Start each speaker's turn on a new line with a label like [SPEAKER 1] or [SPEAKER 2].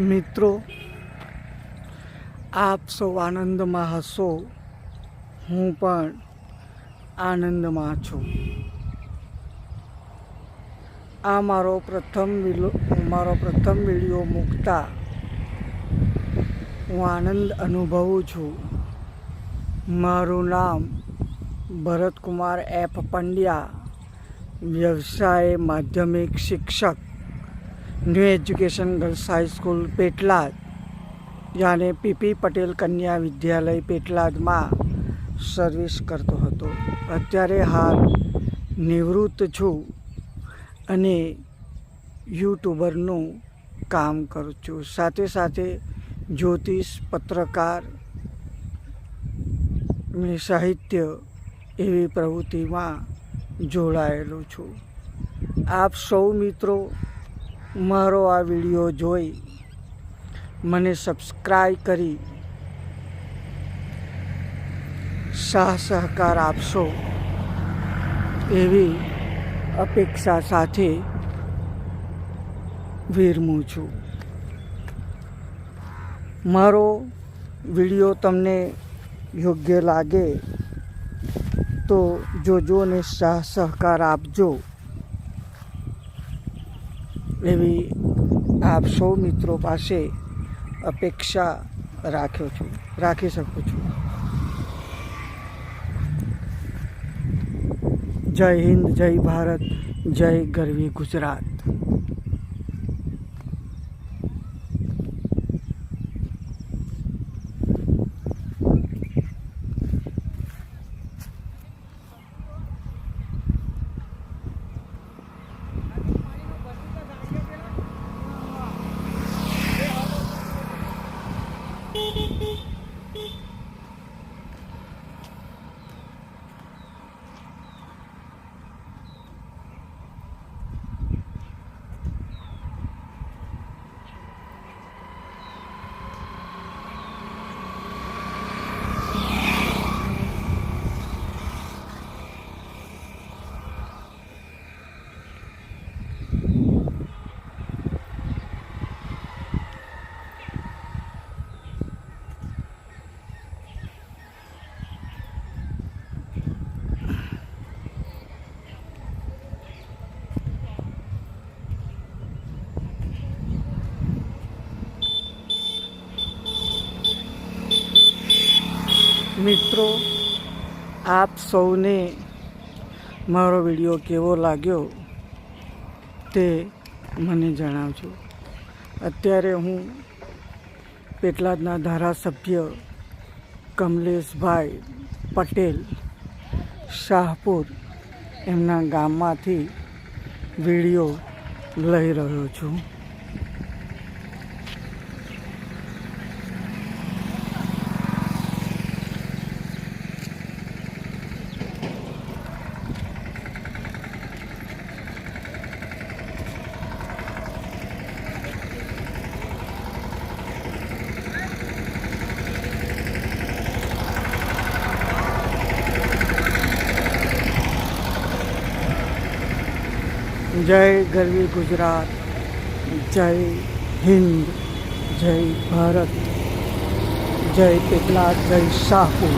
[SPEAKER 1] મિત્રો, આપ સૌ આનંદમાં હશો. હું પણ આનંદમાં છું. આ મારો પ્રથમ મારો પ્રથમ વીડિયો મૂકતા હું આનંદ અનુભવું છું. મારું નામ ભરતકુમાર એફ પંડ્યા, વ્યવસાય માધ્યમિક શિક્ષક. New education girls high school Petlad, જાણે પીપી પટેલ કન્યા વિદ્યાલય પેટલાદમાં સર્વિસ કરતો હતો. અત્યારે હાલ નિવૃત્ત છું અને યુટ્યુબરનું કામ કરું છું. સાથે સાથે જ્યોતિષ પત્રકાર સાહિત્ય એવી પ્રવૃત્તિમાં જોડાયેલો છું. આપ સૌ મિત્રો મારો આ વીડિયો જોઈ મને સબસ્ક્રાઈબ કરી. સાહ સહકાર આપશો એવી અપેક્ષા સાથે વિરમું છું. મારો વીડિયો તમને યોગ્ય લાગે તો જોજો ને સાહ સહકાર આપજો. એવી આપ સૌ મિત્રો પાસે અપેક્ષા રાખ્યો છું, રાખી શકું છું. જય હિન્દ, જય ભારત, જય ગરવી ગુજરાત. મિત્રો, આપ સૌને મારો વીડિયો કેવો લાગ્યો તે મને જણાવજો. અત્યારે હું પેટલાદના ધારાસભ્ય કમલેશભાઈ પટેલ, શાહપુર એમના ગામમાંથી વીડિયો લઈ રહ્યો છું. जय गर्वी गुजरात जय हिंद जय भारत जय पिपला जय शाहपुर।